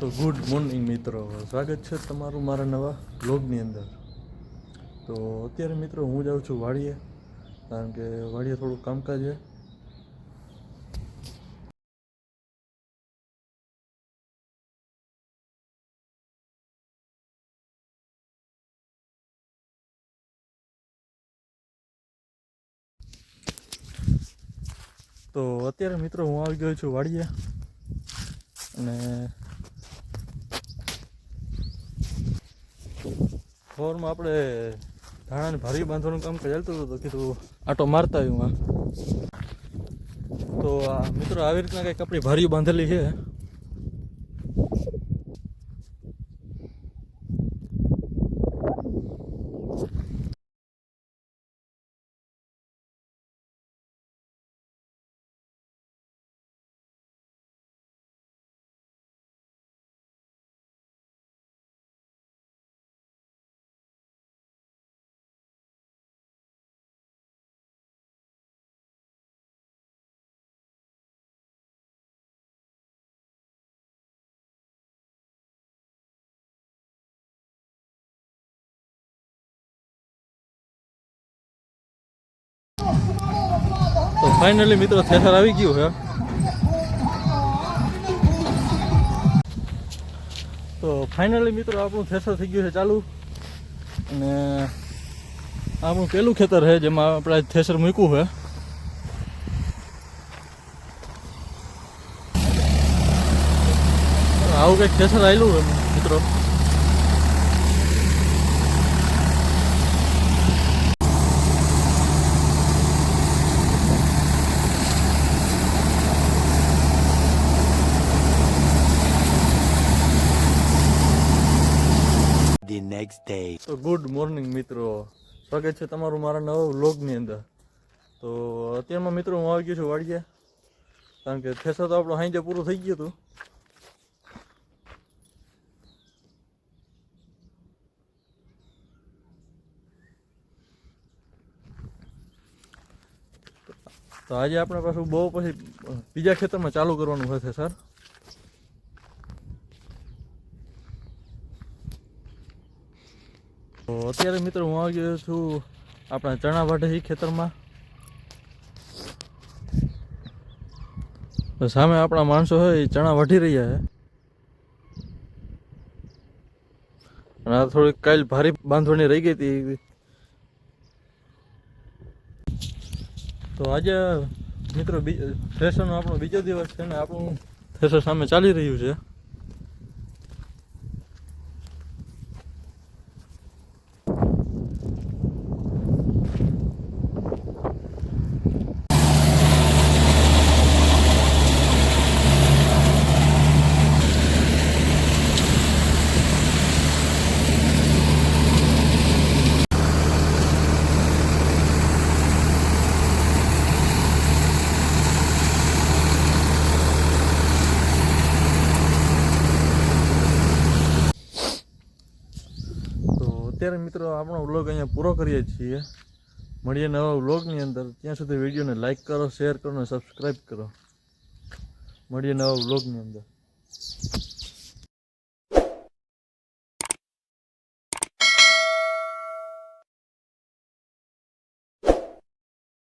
તો good morning મિત્રો. સ્વાગત છે તમારું મારા નવા બ્લોગની અંદર. તો અત્યારે મિત્રો હું જાઉં છું વાડીએ, કારણ કે વાડીએ થોડું કામકાજ છે. તો અત્યારે મિત્રો હું આવી ગયો છું વાડીએ અને ફોરમાં આપણે ધાણાને ભારી બાંધવાનું કામ ચાલતું હતું તો કીધું આટો મારતા આવ્યું તો આ મિત્રો આવી રીતના કંઈક આપણી ભારી બાંધેલી છે. ફાઇનલી મિત્રો, થેસર આવી ગયું છે. તો ફાઇનલી મિત્રો, આપણું થેસર થઈ ગયું છે ચાલુ. અને આપણું પેલું ખેતર છે જેમાં આપણે થેસર મૂક્યું છે. આવું કંઈક થેસર આવેલું મિત્રો. Next day. તો ગુડ મોર્નિંગ મિત્રો. સ્વાગત છે તમારું મારા નવા વ્લોગની અંદર. તો અત્યારમાં મિત્રો હું આવી ગયો છું વાડીએ. કારણ કે થેસર તો આપણો સાંજે પૂરું થઈ ગયું હતું. તો આજે આપણે પાછું બહુ પછી બીજા ખેતરમાં ચાલુ કરવાનું છે, સર. તો અત્યારે મિત્રો હું આવી ગયો છું આપણા ચણા વાઢે ખેતરમાં. તો સામે આપણા માણસો હોય એ ચણા વઢી રહ્યા છે. અને આ થોડીક કાલ ભારી બાંધવાની રહી ગઈ હતી. તો આજે મિત્રો થ્રેસરનો આપણો બીજો દિવસ છે ને આપણું થ્રેસર સામે ચાલી રહ્યું છે તો અત્યારે મિત્રો આપણો વ્લોગ અહીંયા પૂરો કરીએ છીએ. મળીએ નવા વ્લોગની અંદર. ત્યાં સુધી વિડીયોને લાઈક કરો શેર કરો અને સબસ્ક્રાઈબ કરો. મળીએ નવા વ્લોગની અંદર.